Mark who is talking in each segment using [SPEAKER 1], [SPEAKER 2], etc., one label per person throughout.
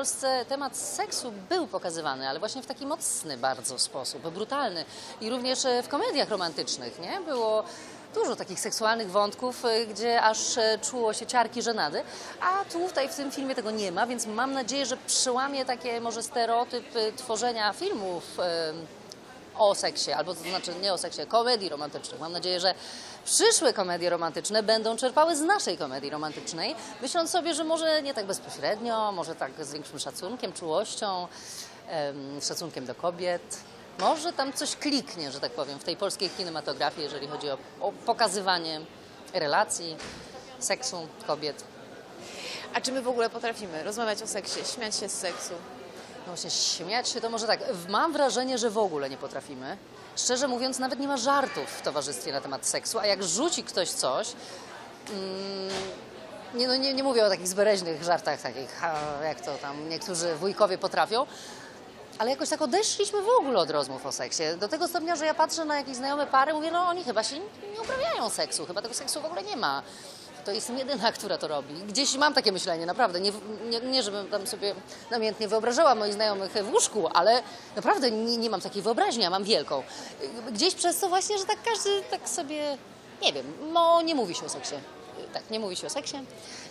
[SPEAKER 1] Polsce temat seksu był pokazywany, ale właśnie w taki mocny bardzo sposób, brutalny. I również e, w komediach romantycznych, nie? Było dużo takich seksualnych wątków, e, gdzie aż e, czuło się ciarki żenady, a tutaj w tym filmie tego nie ma, więc mam nadzieję, że przełamie takie może stereotypy tworzenia filmów o seksie, albo to znaczy nie o seksie, komedii romantycznych. Mam nadzieję, że przyszłe komedie romantyczne będą czerpały z naszej komedii romantycznej, myśląc sobie, że może nie tak bezpośrednio, może tak z większym szacunkiem, czułością, em, szacunkiem do kobiet. Może tam coś kliknie, że tak powiem, w tej polskiej kinematografii, jeżeli chodzi o, o pokazywanie relacji, seksu, kobiet.
[SPEAKER 2] A czy my w ogóle potrafimy rozmawiać o seksie, śmiać się z seksu?
[SPEAKER 1] No właśnie, śmiać się to może tak. Mam wrażenie, że w ogóle nie potrafimy. Szczerze mówiąc, nawet nie ma żartów w towarzystwie na temat seksu, a jak rzuci ktoś coś, mm, nie, no nie, nie mówię o takich zbereźnych żartach, takich jak to tam niektórzy wujkowie potrafią, ale jakoś tak odeszliśmy w ogóle od rozmów o seksie. Do tego stopnia, że ja patrzę na jakieś znajome pary, mówię, no oni chyba się nie uprawiają seksu, chyba tego seksu w ogóle nie ma. To jestem jedyna, która to robi. Gdzieś mam takie myślenie, naprawdę. Nie, nie, nie żebym tam sobie namiętnie wyobrażała moich znajomych w łóżku, ale naprawdę nie, nie mam takiej wyobraźni, a mam wielką. Gdzieś przez to właśnie, że tak każdy tak sobie, nie wiem, no nie mówi się o seksie. Tak, nie mówi się o seksie,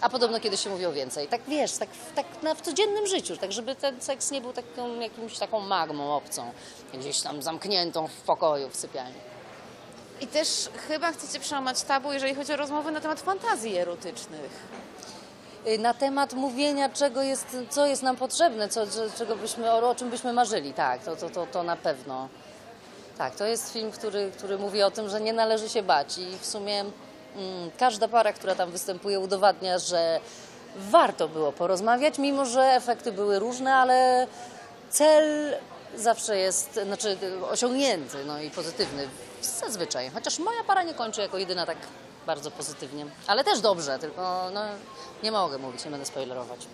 [SPEAKER 1] a podobno kiedyś się mówiło więcej. Tak wiesz, tak, tak na, w codziennym życiu, tak żeby ten seks nie był taką, jakimś taką magmą obcą, gdzieś tam zamkniętą w pokoju, w sypialni.
[SPEAKER 2] I też chyba chcecie przełamać tabu, jeżeli chodzi o rozmowy na temat fantazji erotycznych.
[SPEAKER 1] Y, na temat mówienia, czego jest, co jest nam potrzebne, co, czego byśmy, o, o czym byśmy marzyli. Tak, to, to, to, to na pewno. Tak, to jest film, który, który mówi o tym, że nie należy się bać i w sumie mm, każda para, która tam występuje, udowadnia, że warto było porozmawiać, mimo że efekty były różne, ale cel zawsze jest znaczy, osiągnięty no i pozytywny zazwyczaj. Chociaż moja para nie kończy jako jedyna tak bardzo pozytywnie, ale też dobrze, tylko no, nie mogę mówić, nie będę spoilerować.